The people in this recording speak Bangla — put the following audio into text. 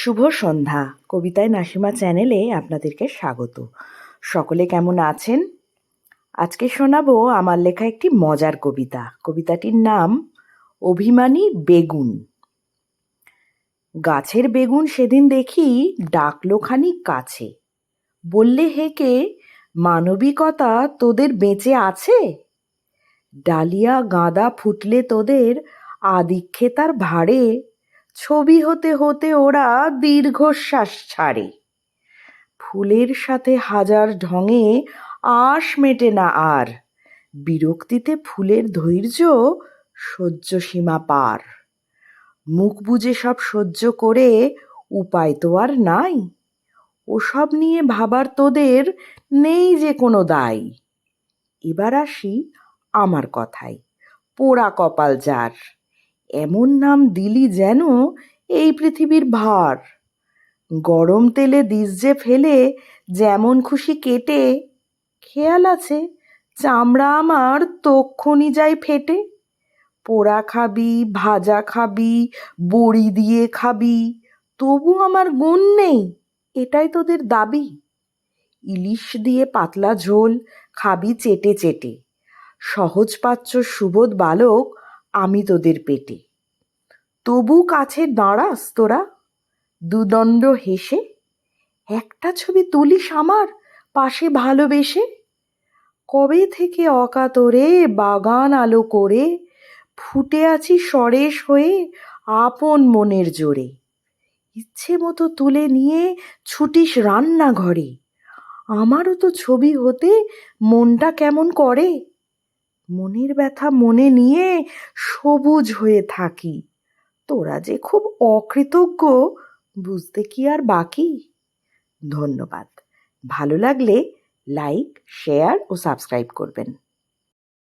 শুভ সন্ধ্যা। কবিতায় নাসিমা চ্যানেলে আপনাদেরকে স্বাগত। সকলে কেমন আছেন? আজকে শোনাবো আমার লেখা একটি মজার কবিতা। কবিতাটির নাম, অভিমানী বেগুন। গাছের বেগুন সেদিন দেখি ডাকলো খানিক কাছে। বললে হেকে মানবিকতা তোদের বেঁচে আছে? ডালিয়া গাঁদা ফুটলে তোদের আদিক্ষেতার ভাড়ে ছবি হতে হতে ওরা দীর্ঘশ্বাস ছাড়ে। ফুলের সাথে হাজার ঢঙে আশ মেটে না আর। বিরক্তিতে ফুলের ধৈর্য সহ্য সীমা পার। মুখ বুজে সব সহ্য করে উপায় তো আর নাই। ওসব নিয়ে ভাবার তোদের নেই যে কোনো দায়। এবার আসি আমার কথায়, পোড়া কপাল যার। এমন নাম দিলি যেন এই পৃথিবীর ভার। গরম তেলে দিস যে ফেলে যেমন খুশি কেটে, খেয়াল আছে চামড়া আমার তক্ষণি যায় ফেটে। পোড়া খাবি, ভাজা খাবি, বড়ি দিয়ে খাবি, তবু আমার গুণ নেই, এটাই তোদের দাবি। ইলিশ দিয়ে পাতলা ঝোল, খাবি চেটে চেটে। সহজ পাচ্য সুবোধ বালক আমি তোদের পেটে। তবু কাছে দাঁড়াস তোরা। দুদণ্ড হেসে, একটা ছবি তুলিস আমার পাশে ভালোবেসে। কবে থেকে অকাতরে বাগান আলো করে, ফুটে আছি সরেশ হয়ে আপন মনের জোরে। ইচ্ছে মতো তুলে নিয়ে ছুটিস রান্নাঘরে। আমারও তো ছবি হতে মনটা কেমন করে। মনের ব্যথা মনে নিয়ে সবুজ হয়ে থাকি। তোরা যে খুব অকৃতজ্ঞ, বুঝতে কি আর বাকি? ধন্যবাদ। ভালো লাগলে লাইক, শেয়ার ও সাবস্ক্রাইব করবেন।